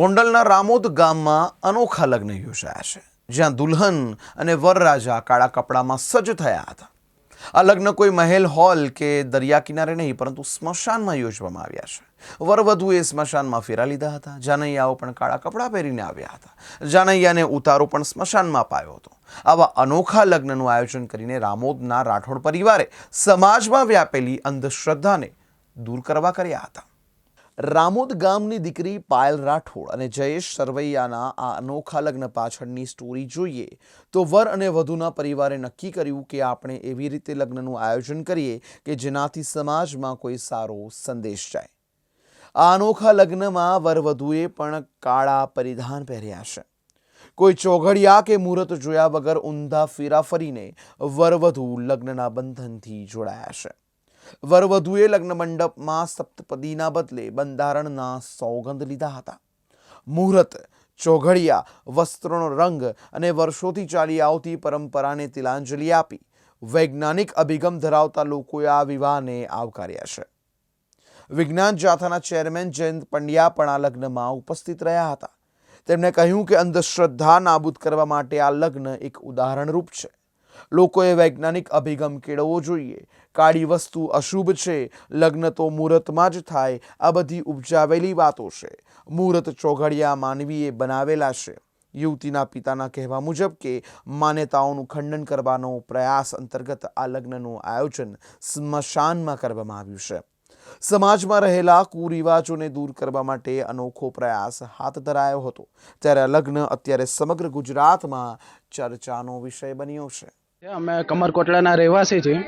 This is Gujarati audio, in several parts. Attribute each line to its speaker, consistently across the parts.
Speaker 1: ગોંડલના રામોદ ગામમાં અનોખા લગ્ન યોજાયા છે, જ્યાં દુલ્હન અને વરરાજા કાળા કપડામાં સજ્જ થયા હતા. આ લગ્ન કોઈ મહેલ હોલ કે દરિયા કિનારે નહીં, પરંતુ સ્મશાનમાં યોજવામાં આવ્યા છે. વરવધુએ સ્મશાનમાં ફેરા લીધા હતા. જાનૈયાઓ પણ કાળા કપડાં પહેરીને આવ્યા હતા. જાનૈયાને ઉતારો પણ સ્મશાનમાં પાયો હતો. આવા અનોખા લગ્નનું આયોજન કરીને રામોદના રાઠોડ પરિવારે સમાજમાં વ્યાપેલી અંધશ્રદ્ધાને દૂર કરવા કર્યા હતા. રામોદ ગામની દીકરી પાયલ રાઠોડ અને જયેશ સરવૈયાના આ અનોખા લગ્ન પાછળની સ્ટોરી જોઈએ તો વર અને વધુના પરિવારે નક્કી કર્યું કે આપણે એવી રીતે લગ્નનું આયોજન કરીએ કે જેનાથી સમાજમાં કોઈ સારો સંદેશ જાય. આ અનોખા લગ્નમાં વરવધુએ પણ કાળા પરિધાન પહેર્યા છે. કોઈ ચોઘડિયા કે મુહૂર્ત જોયા વગર ઊંધા ફેરા ફરીને વરવધુ લગ્નના બંધનથી જોડાયા છે. વરવધુએ લગ્ન મંડપમાં સપ્તપદીના બદલે બંધારણના સોગંદ લીધા હતા. મુહૂર્ત, ચોઘડિયા, વસ્ત્રોનો રંગ અને વર્ષોથી ચાલી આવતી પરંપરાને તિલાંજલિ આપી વૈજ્ઞાનિક અભિગમ ધરાવતા લોકોએ આ વિવાહને આવકાર્યા છે. વિજ્ઞાન જાથાના ચેરમેન જયંત પંડ્યા પણ આ લગ્નમાં ઉપસ્થિત રહ્યા હતા. તેમણે કહ્યું કે અંધશ્રદ્ધા નાબૂદ કરવા માટે આ લગ્ન એક ઉદાહરણરૂપ છે. લોકોએ વૈજ્ઞાનિક અભિગમ કેળવવો જોઈએ. કાળી વસ્તુ અશુભ છે, લગ્ન તો મુહૂર્તમાં જ થાય, આ બધી ઉપજાવેલી વાતો છે. મુહૂર્ત ચોઘડિયા માનવીએ બનાવેલા છે. યુવતીના પિતાના કહેવા મુજબ કે માન્યતાઓનું ખંડન કરવાનો પ્રયાસ અંતર્ગત આ લગ્નનું આયોજન સ્મશાનમાં કરવામાં આવ્યું છે. સમાજમાં રહેલા કુરિવાજોને દૂર કરવા માટે અનોખો પ્રયાસ હાથ ધરાયો હતો. ત્યારે લગ્ન અત્યારે સમગ્ર ગુજરાતમાં ચર્ચાનો વિષય બન્યો છે.
Speaker 2: અમે કમરકોટલાના રહેવાસી છીએ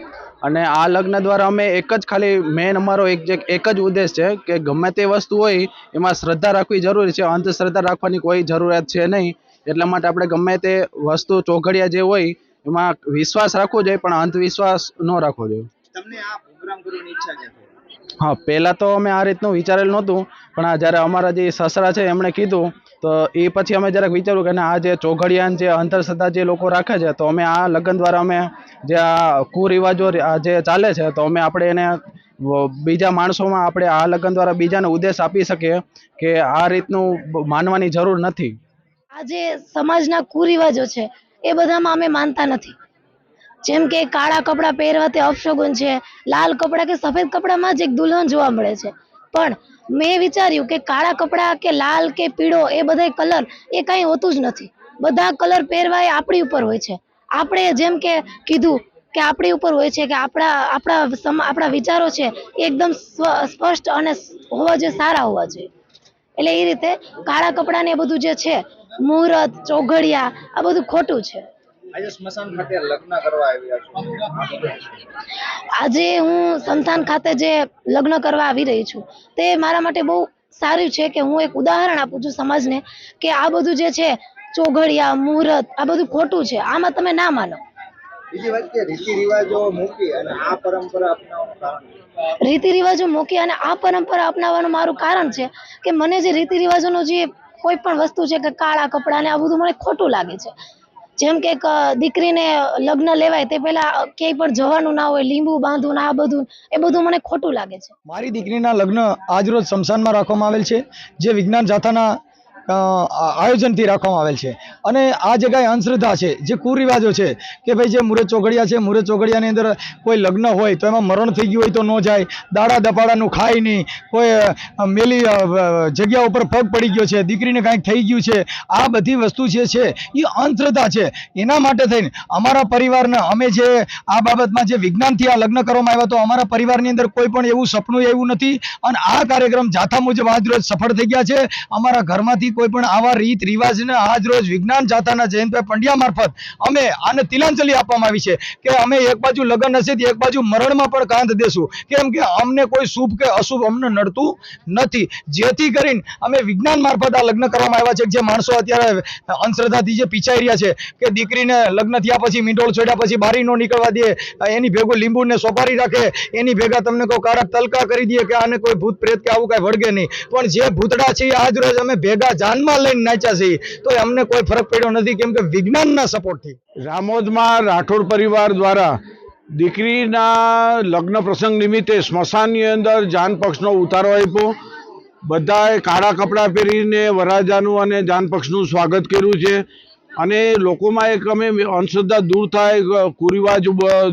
Speaker 2: અને આ લગ્ન દ્વારા અમે એક જ ખાલી મેન અમારો એક જે એક જ ઉદ્દેશ છે કે ગમે તે વસ્તુ હોય એમાં શ્રદ્ધા રાખવી જરૂરી છે અંધશ્રદ્ધા રાખવાની કોઈ જરૂરિયાત છે નહીં. એટલા માટે આપણે ગમે તે વસ્તુ ચોઘડિયા જે હોય એમાં વિશ્વાસ રાખવો જોઈએ પણ અંધવિશ્વાસ ન રાખવો જોઈએ.
Speaker 3: તમને આ પ્રોગ્રામ કરવાની ઈચ્છા
Speaker 2: હા પહેલાં તો અમે આ રીતનું વિચારેલું નહોતું પણ આ જ્યારે અમારા જે સસરા છે એમણે કીધું તો એ પછી અમે જરાક વિચાર્યું કે આ જે ચોઘડિયાન જે અંધશ્રદ્ધા જે લોકો રાખે છે, તો અમે આ લગ્ન દ્વારા અમે જે આ કુરિવાજો જે ચાલે છે, તો અમે આપણે એને બીજા માણસોમાં આપણે આ લગ્ન દ્વારા બીજાને ઉદ્દેશ આપી શકીએ કે આ રીતનું માનવાની જરૂર નથી.
Speaker 4: આ જે સમાજના કુરિવાજો છે, એ બધામાં અમે માનતા નથી. જેમ કે કાળા કપડાં પહેરવા તે અપશગુન છે, લાલ કપડાં કે સફેદ કપડામાં જ એક દુલ્હન જોવા મળે છે. પણ મેં વિચાર્યું કે કાળા કપડાં કે લાલ કે પીળો એ બધા કલર એ કાંઈ હોતું જ નથી. બધા કલર પહેરવા એ આપણી ઉપર હોય છે. આપણે જેમ કે કીધું કે આપણી ઉપર હોય છે કે આપણા આપણા સમ- આપણા વિચારો છે એ એકદમ સ્પષ્ટ અને હોવા જોઈએ, સારા હોવા જોઈએ. એટલે એ રીતે કાળા કપડાં ને એ બધું જે છે, મુહૂર્ત, ચોઘડિયા, આ બધું ખોટું છે.
Speaker 3: આજે સ્મશાન ખાતે લગ્ન કરવા આવ્યા છો.
Speaker 4: આજે હું સંતાન ખાતે જે લગ્ન કરવા આવી રહી છું તે મારા માટે બહુ સારું છે કે હું એક ઉદાહરણ આપું છું સમાજને કે આ બધું જે છે ચોઘડિયા મુહૂર્ત આ બધું ખોટું છે આમાં તમે ના માનો.
Speaker 3: બીજી વાત કે રીતિ રિવાજો મૂકી અને આ પરંપરા અપનાવવાનું કારણ
Speaker 4: રીતિ રિવાજો મૂકી અને આ પરંપરા અપનાવવાનું મારું કારણ છે કે મને જે રીતિ રિવાજો જે કોઈ પણ વસ્તુ છે કે કાળા કપડાં ને આ બધું મને ખોટું લાગે છે. જેમ કે દીકરીને લગ્ન લેવાય તે પહેલા ક્યાંય પણ જવાનું ના હોય, લીંબુ બાંધવું ના બધું, એ બધું મને ખોટું લાગે છે.
Speaker 5: મારી દીકરીના લગ્ન આજરોજ શમશાનમાં રાખવામાં આવેલ છે. જે વિજ્ઞાન જાથાના આયોજનથી રાખવામાં આવેલ છે. અને આ જગ્યાએ અંધશ્રદ્ધા છે, જે કુરિવાજો છે, કે ભાઈ જે મુરત ચોઘડિયા છે, મુરત ચોઘડિયાની અંદર કોઈ લગ્ન હોય તો એમાં મરણ થઈ ગયું હોય તો ન જાય, દાડા દપાડાનું ખાય નહીં, કોઈ મેલી જગ્યા ઉપર પગ પડી ગયો છે, દીકરીને કાંઈક થઈ ગયું છે, આ બધી વસ્તુ જે છે એ અંધશ્રદ્ધા છે. એના માટે થઈને અમારા પરિવારને અમે જે આ બાબતમાં જે વિજ્ઞાનથી આ લગ્ન કરવામાં આવ્યા તો અમારા પરિવારની અંદર કોઈ પણ એવું સપનું એવું નથી. અને આ કાર્યક્રમ જાથા મુજબ આજ રોજ સફળ થઈ ગયા છે. અમારા ઘરમાંથી કોઈ પણ આવા રીત રિવાજને આજ રોજ વિજ્ઞાન જાતાના જયંતભાઈ પંડ્યા મારફત અમે આને તિલાંજલિ આપવામાં આવી છે કે અમે એક બાજુ લગ્ન હશે એક બાજુ મરણમાં પણ કાંધ દેશું. કેમ કે અમને કોઈ શુભ કે અશુભ અમને નડતું નથી. જેથી કરીને અમે વિજ્ઞાન મારફત આ લગ્ન કરવામાં આવ્યા છે જે માણસો અત્યારે અંધશ્રદ્ધાથી જે પીછાઈ રહ્યા છે કે દીકરીને લગ્ન થયા પછી મીંડોળ છોડ્યા પછી બારી નો નીકળવા દે, એની ભેગું લીંબુને સોપારી રાખે, એની ભેગા તમને કોઈ કારક તલકા કરી દે કે આને કોઈ ભૂત પ્રેત કે આવું કાંઈ વળગે નહીં. પણ જે ભૂતડા છે આજ રોજ અમે ભેગા જાનમાં લઈને નાચ્યા છીએ તો અમને કોઈ ફરક પડ્યો નથી, કેમ કે વિજ્ઞાનના સપોર્ટથી
Speaker 6: રામોદમાં રાઠોડ પરિવાર દ્વારા દીકરીના લગ્ન પ્રસંગ નિમિત્તે સ્મશાનની અંદર જાન પક્ષનો ઉતારો આપ્યો. બધાએ કાળા કપડાં પહેરીને વરરાજાનું અને જાન પક્ષનું સ્વાગત કર્યું છે. અને લોકોમાં એક અમે અંધશ્રદ્ધા દૂર થાય કુરિવાજ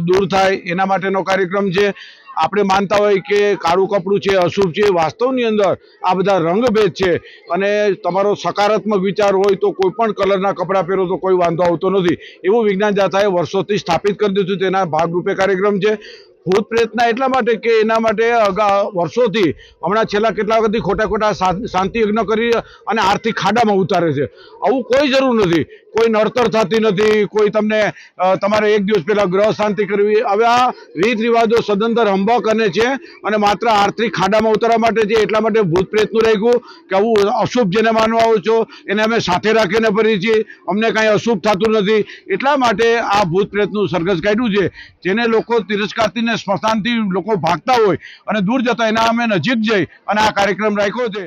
Speaker 6: દૂર થાય, એના માટેનો કાર્યક્રમ છે. આપણે માનતા હોય કે કાળું કપડું છે, અશુભ છે, વાસ્તવની અંદર આ બધા રંગભેદ છે. અને તમારો સકારાત્મક વિચાર હોય તો કોઈ પણ કલરના કપડાં પહેરો તો કોઈ વાંધો આવતો નથી. એવું વિજ્ઞાન જાથાએ વર્ષોથી સ્થાપિત કરી દીધું તેના ભાગરૂપે કાર્યક્રમ છે. ભૂત પ્રેતના એટલા માટે કે એના માટે અગા વર્ષોથી હમણાં છેલ્લા કેટલા વખતથી ખોટા ખોટા શાંતિ યજ્ઞ કરી અને આર્થિક ખાડામાં ઉતારે છે. આવું કોઈ જરૂર નથી. કોઈ નડતર થતી નથી. કોઈ તમને તમારે એક દિવસ પહેલાં ગ્રહ શાંતિ કરવી. હવે આ રીત રિવાજો સદંતર હંબક અને છે અને માત્ર આર્થિક ખાડામાં ઉતારવા માટે છે. એટલા માટે ભૂત પ્રેતનું રાખ્યું કે આવું અશુભ જેને માનવા આવો છો, એને અમે સાથે રાખીને ફરીએ છીએ. અમને કાંઈ અશુભ થતું નથી. એટલા માટે આ ભૂત પ્રેતનું સરઘસ કાઢ્યું છે. જેને લોકો તિરસ્કારથી ને સ્મશાનથી લોકો ભાગતા હોય અને દૂર જતા એના અમે નજીક જઈ અને આ કાર્યક્રમ રાખ્યો છે.